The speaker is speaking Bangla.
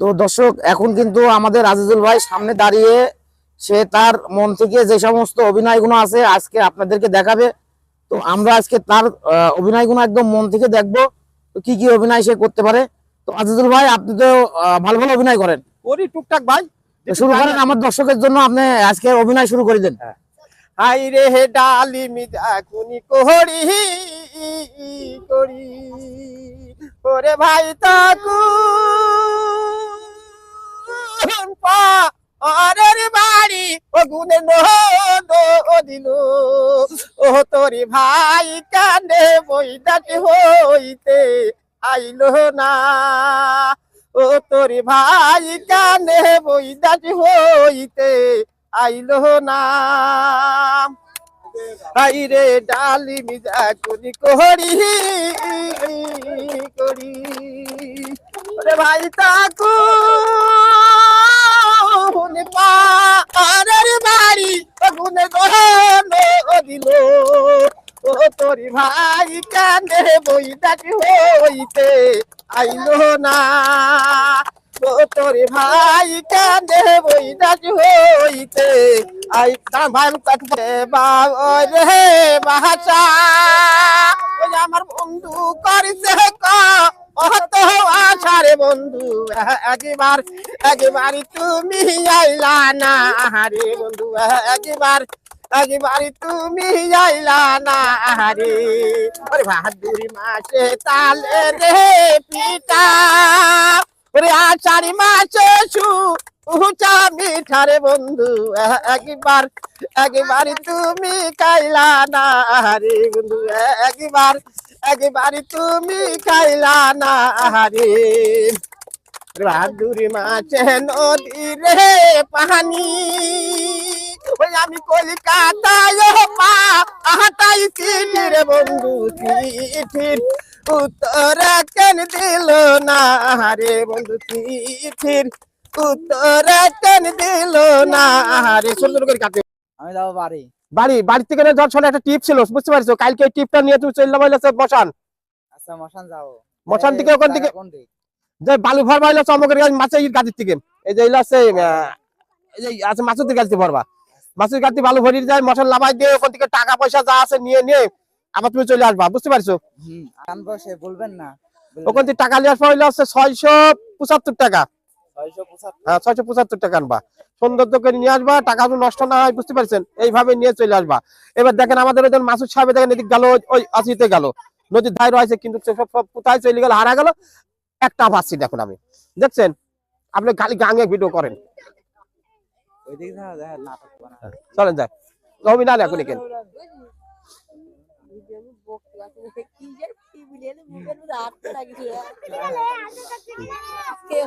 তো দর্শক এখন কিন্তু আমাদের আজিজুল ভাই সামনে দাঁড়িয়ে সে তার মন থেকে যে সমস্ত অভিনয়গুলো আছে আজকে আপনাদেরকে দেখাবে। তো আমরা আজকে তার অভিনয়গুলো একদম মন থেকে দেখব তো কি কি অভিনয় সে করতে পারে। তো আজিজুল ভাই আপনি তো ভালো ভালো অভিনয় করেন। করি টুকটাক ভাই। শুরু করেন আমার দর্শকের জন্য আপনি আজকে অভিনয় শুরু করে দেন। হাই রে হে ডালি মিজা কুনি কোহরি করি। ওরে ভাই তাকু। বাড়ি ও গুনে নো দিল ও তোরি ভাই, কানে বইদাটি হইতে আইলো না। ও তোরি ভাই, কানে বইদাটি হইতে আইলো না। আই রে ডালি মিজা করি করি ওরে ভাই, তাকু তোরি ভাই কানে বই ডাকি হইতে আইলো না। তোরে ভাই কান্দে বই ডাকি হইতে আই তার ভাই কাটতে বাবা রে বাহাচা ওই আমার বন্ধু করিছে ক অত আছারে বন্ধু, একবার একবার তুমি আইলা না। রে বন্ধু, একবার একবার তুমি আইলা না রে। ওরে ভাদুরি মাসে তালে রে পিতা ওরে আষাঢ়ি মাসে সু উচা মিঠারে বন্ধু, একবার একবার তুমি খাইলা না রে বন্ধু, একবার একবার তুমি খাইলা না রে। বাদুরি মাছে নদী রে পানি ওই আমি কলকাতায় পা আহাতাই চিঠির বন্ধু চিঠির উত্তর কেন দিল না? রে বন্ধু চিঠির উত্তর কেন দিল না? রে সুন্দর করে কাটে। আমি যাব বাড়ি। বাড়ি বাড়ি থেকে একটা টিপ ছিল বুঝতে পারছ? কালকে এই টিপটা নিয়ে তুই চললাম বসান আচ্ছা মশান যাব। মশান থেকে ওখান থেকে যে বালু ভরবা হইল চমকের গাছ মাছের গাড়ির থেকে। এই যে হইল আছে আহ, এই যে আছে মাছের গাড়িতে ভরবা। মাছের গাড়িতে বালু ভরি যায় মশার লাভাই দিয়ে ওখান থেকে টাকা পয়সা যা আছে নিয়ে নিয়ে আবার তুমি চলে আসবা বুঝতে পারছ? বলবেন না ওখান থেকে টাকা নিয়ে আসবা হইল হচ্ছে ছয়শো পঁচাত্তর টাকা। হ্যাঁ ছয়শো পঁচাত্তর টাকা আনবা। সৌন্দর্য নিয়ে আসবা টাকা নষ্ট না হয় বুঝতে পারছেন? এইভাবে নিয়ে চলে আসবা। এবার দেখেন আমাদের ওই মাসুদ সাহেব দেখেন এদিক গেল ওই আসিতে গেল। নদীর রয়েছে কিন্তু সব সব কোথায় চলে গেল হারা গেল? একটা দেখুন আমি। দেখছেন? আপনি খালি গাঙে ভিডিও করেন। চলেন যাই রবি না এখন এখানে। কি